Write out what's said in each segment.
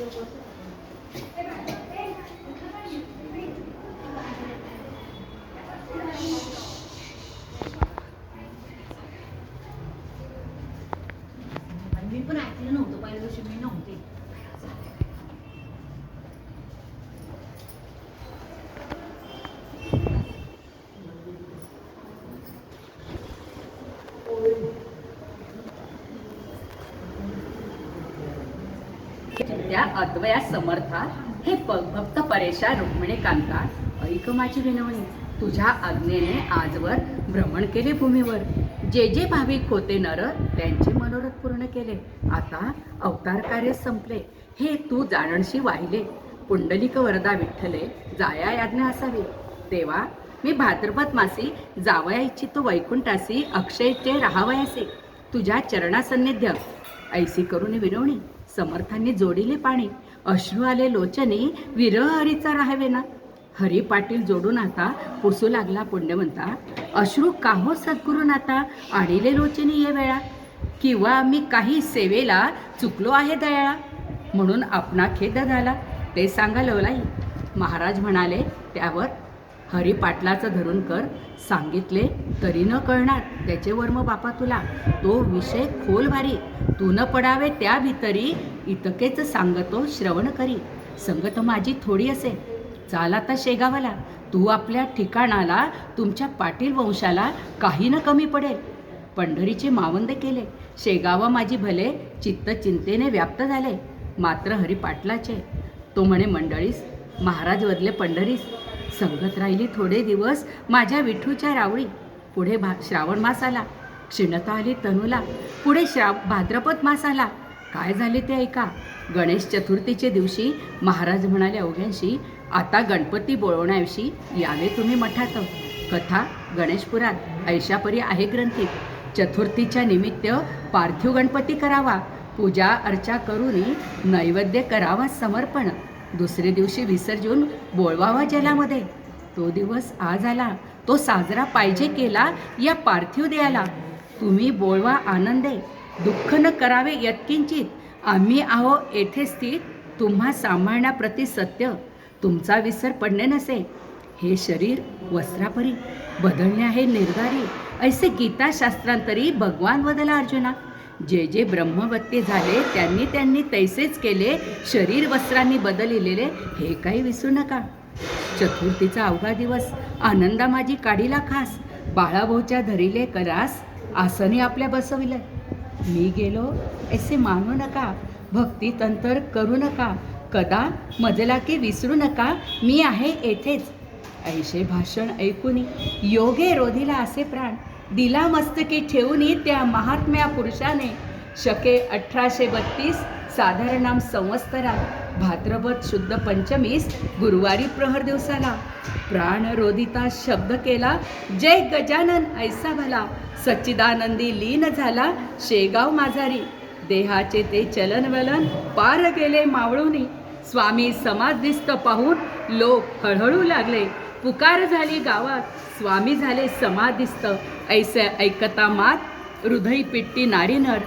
मी पण ऐकलं नव्हतं पहिल्या दिवशी मी नव्हते त्या अद्वया समर्था हे भक्त परेशा रुक्मिणी कांता ऐक माझी विनवणी तुझ्या आज्ञेने आजवर भ्रमण केले भूमीवर. जे जे भाविक होते नर त्यांचे मनोरथ पूर्ण केले. आता अवतार कार्य संपले. हे तू जाणणशी वाहिले. पुंडलिक वरदा विठ्ठले जाया याज्ञा असावी. तेव्हा मी भाद्रपद मासी जावया इच्छितो वैकुंठासी अक्षयचे राहावयासे. तुझ्या चरणासन्निध्य. ऐसी करून विनवणी समर्थांनी जोडिले पाणी. अश्रू आले लोचनी विरह हरीचा राहावे ना हरी पाटील जोडून आता पुसू लागला पुण्यवंता. अश्रू काहो सद्गुरुनाथा आणिले लोचनी ये वेळा. किंवा मी काही सेवेला चुकलो आहे दयाळा. म्हणून आपणा खेद झाला. ते सांगा लवलाई महाराज म्हणाले त्यावर हरी पाटलाचं धरून कर सांगितले तरी न कळणार. त्याचे वर्म बापा तुला. तो विषय खोल भारी. तू न पडावे त्या भितरी. इतकेच सांगतो श्रवण करी. संगत माझी थोडी असे. चाल आता शेगावाला. तू आपल्या ठिकाणाला तुमच्या पाटील वंशाला काही न कमी पडेल. पंढरीचे मावंदे केले. शेगावा माझी भले चित्त चिंतेने व्याप्त झाले. मात्र हरी पाटलाचे. तो म्हणे मंडळीस महाराज वरले पंढरीस. संगत राहिली थोडे दिवस माझ्या विठूच्या रावळी. पुढे भा श्रावण मास आला. क्षीणता आली तनूला. पुढे श्राव भाद्रपद मास आला. काय झाले ते ऐका. गणेश चतुर्थीच्या दिवशी महाराज म्हणाले अवघ्यांशी आता गणपती बोलवण्याविषयी यावे तुम्ही मठात. कथा गणेशपुरात ऐशापरी आहे ग्रंथी. चतुर्थीच्या निमित्त पार्थिव गणपती करावा. पूजा अर्चा करून नैवेद्य करावा समर्पण. दुसरे दिवशी विसर्जून बोळवावा जलामध्ये. तो दिवस आज आला. तो साजरा पाहिजे केला या पार्थिव देयाला तुम्ही बोळवा आनंदे. दुःख न करावे यत्किंचित. आम्ही आहो येथे स्थित. तुम्हा सांभाळण्याप्रती सत्य. तुमचा विसर पडणे नसे. हे शरीर वस्त्रापरी. बदलणे आहे निर्धारी. ऐसे गीताशास्त्रांतरी भगवान बदला अर्जुना. जे जे ब्रह्मवत्ते झाले त्यांनी त्यांनी तैसेच केले शरीर वस्त्रांनी बदलिलेले हे काही विसरू नका. चतुर्थीचा अवघा दिवस आनंदा माझी काढीला खास बाळाभाऊच्या धरिले करास आसने आपल्या बसविलं. मी गेलो ऐसे मानू नका भक्ती तंतर करू नका कदा मजला की विसरू नका मी आहे येथेच. ऐशे भाषण ऐकून योगे रोधीला असे प्राण दिला मस्तकी ठेवून त्या महात्म्या पुरुषाने शके अठराशे बत्तीस साधारणाम संवत्सरा भाद्रपद शुद्ध पंचमीस गुरुवारी प्रहर दिवसाला प्राणरोधिता शब्द केला जय गजानन ऐसा भला सच्चिदानंदी लीन झाला शेगाव माझारी देहाचे ते चलनवलन पार गेले मावळूनी स्वामी समाधिस्थ पाहून लोक हळहळू लागले. पुकार झाली गावात. स्वामी झाले समाधिस्त ऐसे ऐकता मात हृदय पिट्टी नारीनर.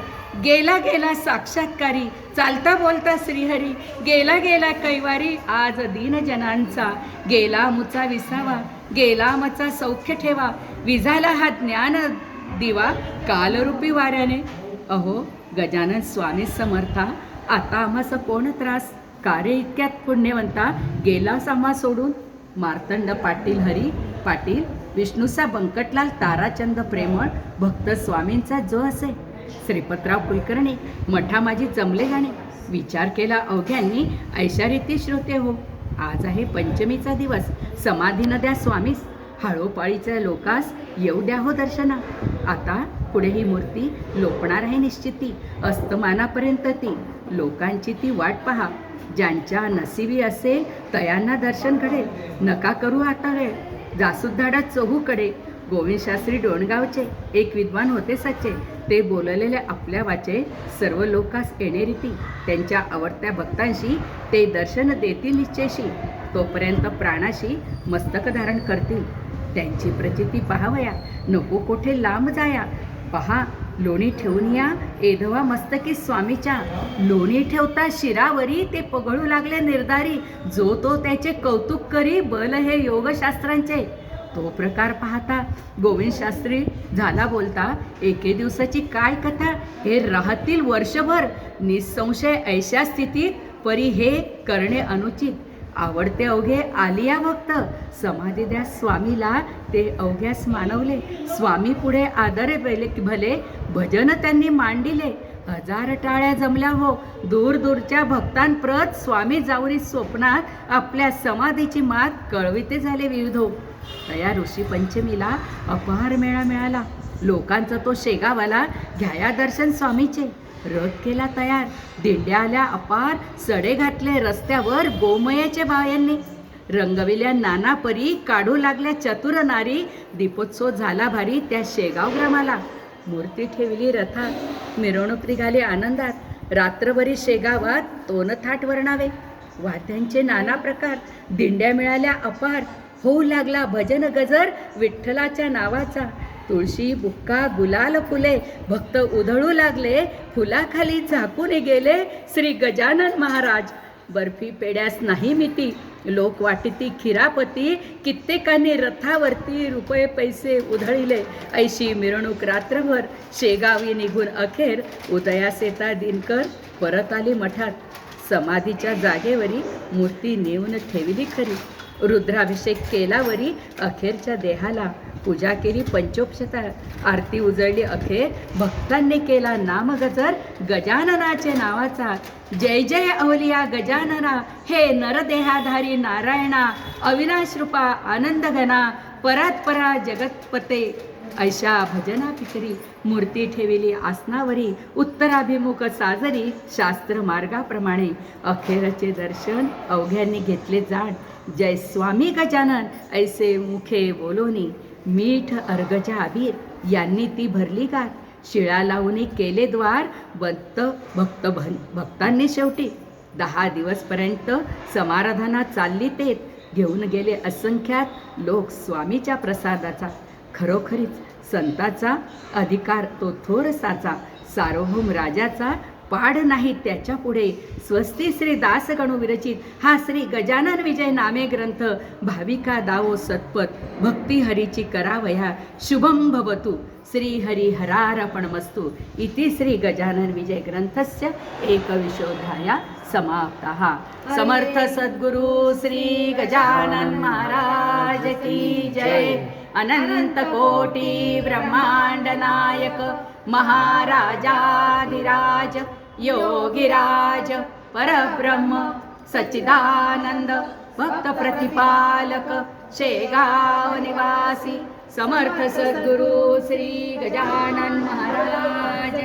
गेला गेला साक्षात्कारी. चालता बोलता श्रीहरी. गेला गेला कैवारी. आज दीनजनांचा. गेला मुचा विसावा. गेला मचा सौख्य ठेवा. विझाला हा ज्ञान दिवा. कालरूपी वाऱ्याने. अहो गजानन स्वामी समर्था. आता आम्हाचा कोण त्रास? कार्य इतक्यात पुण्यवंता गेला सामा सोडून. मार्तंड पाटील हरी पाटील विष्णूचा बंकटलाल ताराचंद प्रेमळ भक्त स्वामींचा जो असे. श्रीपतराव कुलकर्णी मठा माझी जमले गाणे विचार केला अवघ्यांनी ऐशारीती श्रोते हो. आज आहे पंचमीचा दिवस. समाधी द्या स्वामीस. हळोपाळीच्या लोकास येऊ द्या हो दर्शना. आता पुढे ही मूर्ती लोपणार आहे निश्चिती. अस्तमानापर्यंत ती. लोकांची ती वाट पहा. ज्यांच्या नसिबी असेल तयांना दर्शन घडेल. नका करू आता वेळ. जासुद्धाडा चहूकडे. गोविंद शास्त्री डोणगावचे. एक विद्वान होते सच्चे. ते बोललेले आपल्या वाचे सर्व लोकास येणे रीती. त्यांच्या आवडत्या भक्तांशी ते दर्शन देतील निश्चयशी. तोपर्यंत प्राणाशी मस्तक धारण करतील. त्यांची प्रचिती पहावया. नको कोठे लांब जाया. पहा लोणी ठेवून या. एधवा मस्तकी स्वामीच्या लोणी ठेवता शिरावरी ते पगळू लागले निर्धारी. जो तो त्याचे कौतुक करी बल हे योगशास्त्रांचे. तो प्रकार पाहता गोविंद शास्त्री झाला बोलता एके दिवसाची काय कथा? हे राहतील वर्षभर. निसंशय ऐशा स्थितीत परी हे करणे अनुचित. आवडते अवघे आलिया भक्त. समाधी द्या स्वामीला. ते अवघ्यास मानवले. स्वामी पुढे आदरे बेले भले भजन त्यांनी मांडिले. हजार टाळ्या जमल्या हो. दूर दूरच्या भक्तांप्रत स्वामी जाऊरी स्वप्नात आपल्या समाधीची मात कळविते झाले विविध हो. तया ऋषी पंचमीला अपार मेळा मिळाला. लोकांचा तो शेगावाला. घ्याया दर्शन स्वामीचे. रथ केला तयार. दिंड्या आल्या अपार सडे घातले रस्त्यावर गोमयाचे बायांनी. रंगविल्या नाना परी काढू लागल्या चतुर नारी. दीपोत्सव झाला भारी त्या शेगाव ग्रामाला. मूर्ती ठेवली रथात. मिरवणूक निघाली आनंदात. रात्रभरी शेगावात तोन थाट वर्णावे. वाद्यांचे नाना प्रकार. दिंड्या मिळाल्या अपार. होऊ लागला भजन गजर विठ्ठलाच्या नावाचा. तुळशी बुक्का गुलाल फुले. भक्त उधळू लागले फुलाखाली झाकून गेले. श्री गजानन महाराज बर्फी पेड्यास नाही मिती लोक वाटिती खिरापती कित्येकांनी रथावरती रुपये पैसे उधळिले. ऐशी मिरवणूक रात्रभर शेगावी निघून अखेर उदयास येता दिनकर परत आली मठात. समाधीच्या जागेवरी मूर्ती नेऊन ठेवली खरी. रुद्राभिषेक केलावरी अखेरच्या देहाला. पूजा केली पंचोपशता आरती उजळली. अखेर भक्तांनी केला नामगजर गजाननाचे नावाचा. जय जय अवलिया गजानना हे नरदेहाधारी नारायणा अविनाश रूपा आनंद घना परात्परा जगतपते. ऐशा भजना पिकरी मूर्ती ठेविली आसनावरी उत्तराभिमुख साजरी शास्त्र मार्गाप्रमाणे. अखेरचे दर्शन अवघ्यांनी घेतले जाण. जय स्वामी गजानन ऐसे मुखे बोलोनी. मीठ अर्गजा अबीर यांनी ती भरली गार. शिळा लावून केले द्वार बंत भक्त भन भक्तांनी शेवटी. दहा दिवसपर्यंत समाराधना चालली तेत घेऊन गेले असंख्यात लोक स्वामीच्या प्रसादाचा. खरोखरीच संताचा अधिकार तो थोर साचा सार्वभौम राजाचा पाड नाही त्याच्या पुढे. स्वस्ती श्री दास गणू विरचित. हा श्री गजानन विजय नामे ग्रंथ. भाविका दावो सत्पथ. भक्ती हरीची करावया. शुभम भवतु. श्री हरी हरारपणमस्तु इति श्री गजानन विजय ग्रंथस्य एकविशोध्याया समाप्तः. समर्थ सद्गुरु श्री गजानन महाराज की जय. अनंत कोटी ब्रह्मांड नायक महाराजाधिराज योगिराज परब्रह्म सच्चिदानंद भक्त प्रतिपालक शेगाव निवासी समर्थ सद्गुरु श्री गजानन महाराज